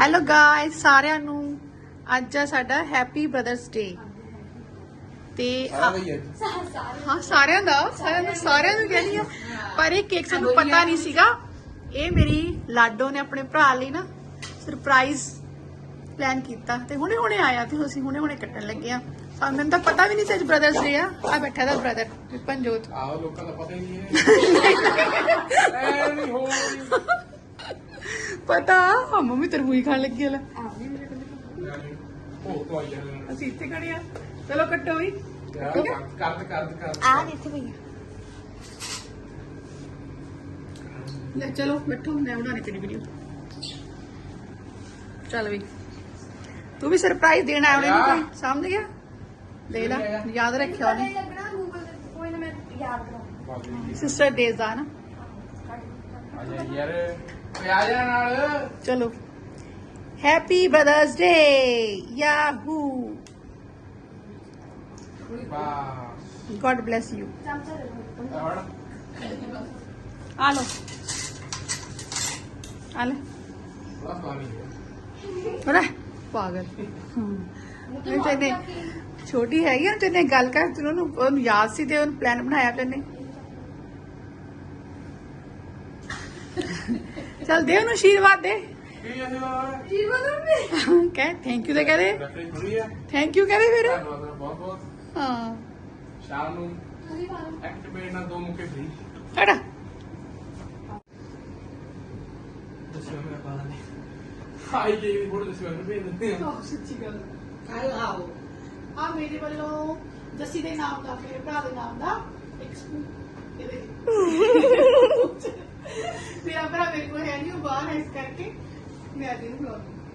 Hello guys ਸਾਰਿਆਂ ਨੂੰ ਅੱਜ ਆ ਸਾਡਾ ਹੈਪੀ ਬ੍ਰਦਰਸ ਡੇ ਤੇ ਆ। ਹੈ ਸਾਰਿਆਂ ਦਾ ਸਾਰਿਆਂ ਨੂੰ ਸਾਰਿਆਂ ਨੂੰ ਕਹਿੰਦੀ ਆ ਪਰ ਇਹ ਕੇਕ ਸਾਨੂੰ ਪਤਾ ਨਹੀਂ ਸੀਗਾ। ਇਹ ਮੇਰੀ ਲਾਡੋ ਨੇ ਆਪਣੇ ਭਰਾ ਲਈ ਨਾ ਸਰਪ੍ਰਾਈਜ਼ ਪਲਾਨ ਕੀਤਾ। ਤੇ ਹੁਣੇ ਹੁਣੇ ਆਇਆ ਤੇ ਅਸੀਂ ਹੁਣੇ ਹੁਣੇ ਕੱਟਣ ਲੱਗੇ ਆ ਸਾਨੂੰ ਮੈਨੂੰ ਤਾਂ ਪਤਾ ਵੀ ਨਹੀਂ ਸੀ ਅੱਜ ਬ੍ਰਦਰਸ ਡੇ ਆ। ਆ ਬੈਠਾ ਦਾ ਬ੍ਰਦਰ ਵਿਪਨਜੋਤ। ਆਹ ਲੋਕਾਂ ਦਾ ਪਤਾ ਹੀ ਨਹੀਂ ਹੈ। ਐ ਨਹੀਂ ਹੋ ਪਤਾ? ਹਾਂ ਮੰਮੀ ਤਰਬੂਜ ਖਾਣ ਲੱਗੀ ਆ ਲੈ। ਉਹ ਤੋਂ ਆਈ ਹੈ ਅਸੀਂ ਇੱਥੇ ਖੜੇ ਆ। ਚਲੋ ਕੱਟੋ ਵੀ। ਯਾਰ ਕਰ ਕਰ ਕਰ। ਆ ਇੱਥੇ ਭਈਆ ਲੈ ਚਲੋ ਬੈਠੋ ਮੈਂ ਬਣਾਣੀ ਤੇਰੀ ਵੀਡੀਓ ਚੱਲ ਵੀ। ਤੂੰ ਵੀ ਸਰਪ੍ਰਾਈਜ਼ ਦੇਣਾ ਆਉਣੇ ਨੂੰ ਕੋਈ? ਸਮਝ ਗਿਆ ਦੇ ਲੈ ਯਾਦ ਰੱਖਿਆ ਉਹਨੇ। ਲੱਗਣਾ ਗੂਗਲ ਤੇ ਕੋਈ ਨਾ ਮੈਂ ਯਾਦ ਕਰਾਂ ਸਿਸਟਰ ਡੇਜ਼ ਦਾ ਨਾ? ਯਾਰ ਨਾਲ ਚਲੋ। Happy brothers day yahoo God bless you ਚਮਚਾ ਦੇ ਦਿਓ। ਹੁਣ ਆ ਲੋ ਆ ਲੈ। ਬਸ ਪਾਣੀ ਹੋਣਾ ਪਾਗਲ। ਹੂੰ। ਤੈਨੇ ਛੋਟੀ ਹੈਗੀ ਤੈਨੇ ਗੱਲ ਕਰ ਤੈਨੂੰ ਉਹਨੂੰ ਉਹਨੂੰ ਯਾਦ ਸੀ ਤੇ ਉਹਨੂੰ ਪਲਾਨ ਬਣਾਇਆ ਤੈਨੇ। ਚੱਲ ਦੇ ਉਹਨੂੰ ਆਸ਼ੀਰਵਾਦ ਦੇ। ਕੀ ਯਾਰ ਜੀ ਬਦਲ ਕਹਿ ਥੈਂਕ ਯੂ ਤੇ ਕਹਦੇ ਥੈਂਕ ਯੂ ਕਹਦੇ ਫਿਰ। ਧੰਨਵਾਦ ਬਹੁਤ ਬਹੁਤ। ਹਾਂ। ਸ਼ਾਮ ਨੂੰ ਐਕਟੀਵੇਟ ਨਾਲ ਦੋ ਮੁੱਕੇ ਫ੍ਰੀ। ਹੜਾ ਦੱਸਿਓ ਮੇਰਾ ਪਾਣਾ ਨਹੀਂ ਹਾਈ ਜੀ ਦੀ ਫੋਟੋ ਦੱਸਿਓ ਮੈਨੂੰ ਭੇਜ ਦਿੰਦੇ ਆ। ਸੱਚੀ ਗੱਲ। ਕੱਲ ਆਓ। ਆ ਮੇਰੇ ਵੱਲੋਂ ਜੱਸੀ ਦੇ ਨਾਮ ਦਾ ਮੇਰੇ ਭਰਾ ਦੇ ਨਾਮ ਦਾ ਇੱਕ ਸਪੂਨ। ਇਹਦੇ ਮੇਰਾ ਭਰਾ ਮੇਰੇ ਕੋਲ ਹੈ ਨਹੀਂ ਉਹ ਬਾਹਰ ਇਸ ਕਰਕੇ ਮੈਂ ਅੱਜ ਇਹਨੂੰ ਬੁਲਾਉਂਦੀ